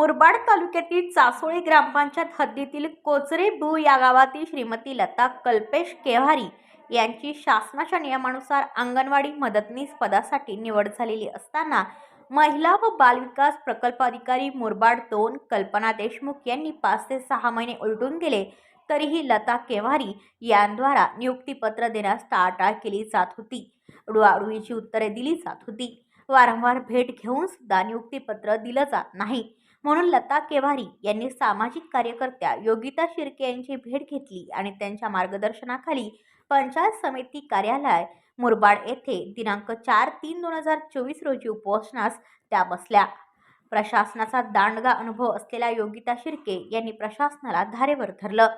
मुरबाड तालुक्यातील चासोळी ग्रामपंचायत हद्दीतील कोचरे भू या गावातील श्रीमती लता कल्पेश केव्हारी यांची शासनाच्या नियमानुसार अंगणवाडी मदतनीस पदासाठी निवड झालेली असताना महिला व बालविकास प्रकल्प अधिकारी मुरबाड दोन कल्पना देशमुख यांनी पाच ते सहा महिने उलटून गेले तरीही लता केव्हारी यांद्वारा नियुक्तीपत्र देण्यास टाळाटाळ केली जात होती. अडूआडूची उत्तरे दिली जात होती. वारंवार भेट घेऊन सुद्धा नियुक्तीपत्र दिलं जात नाही. म्हणून लता केवारी यांनी सामाजिक कार्यकर्त्या योगिता शिर्के यांची भेट घेतली आणि त्यांच्या मार्गदर्शनाखाली पंचायत समिती कार्यालय मुरबाड येथे दिनांक चार तीन दोन हजार चोवीस रोजी उपोषणास त्या बसल्या. प्रशासनाचा दांडगा अनुभव असलेल्या योगिता शिर्के यांनी प्रशासनाला धारेवर धरलं.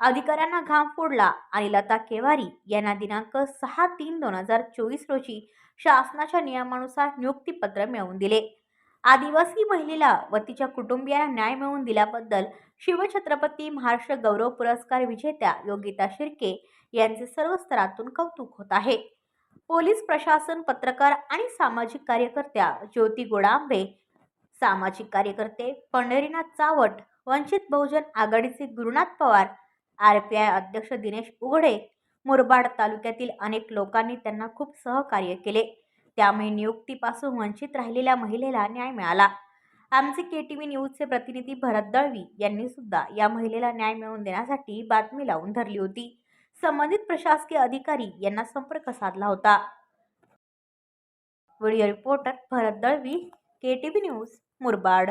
अधिकाऱ्यांना घाम फोडला आणि लता केवारी यांना दिनांक सहा तीन दोन हजार चोवीस रोजी शासनाच्या नियमानुसार नियुक्तीपत्र मिळवून दिले. आदिवासी महिलेला व तिच्या कुटुंबियांना न्याय मिळवून दिल्याबद्दल शिवछत्रपती महाराष्ट्र गौरव पुरस्कार विजेत्या योगिता शिर्के यांचे सर्व स्तरातून कौतुक होत आहे. पोलीस प्रशासन पत्रकार आणि सामाजिक कार्यकर्त्या ज्योती गोडांबे सामाजिक कार्यकर्ते पंढरीनाथ चावट वंचित बहुजन आघाडीचे Gurunath Pawar R P I अध्यक्ष दिनेश उघडे मुरबाड तालुक्यातील अनेक लोकांनी त्यांना खूप सहकार्य केले. त्यामुळे नियुक्तीपासून वंचित राहिलेल्या महिलेला न्याय मिळाला. आमचे के टी व्ही न्यूजचे प्रतिनिधी भरत दळवी यांनी सुद्धा या महिलेला न्याय मिळवून देण्यासाठी बातमी लावून धरली होती. संबंधित प्रशासकीय अधिकारी यांना संपर्क साधला होता. Video reporter Bharat Dalvi K T V news Murbad.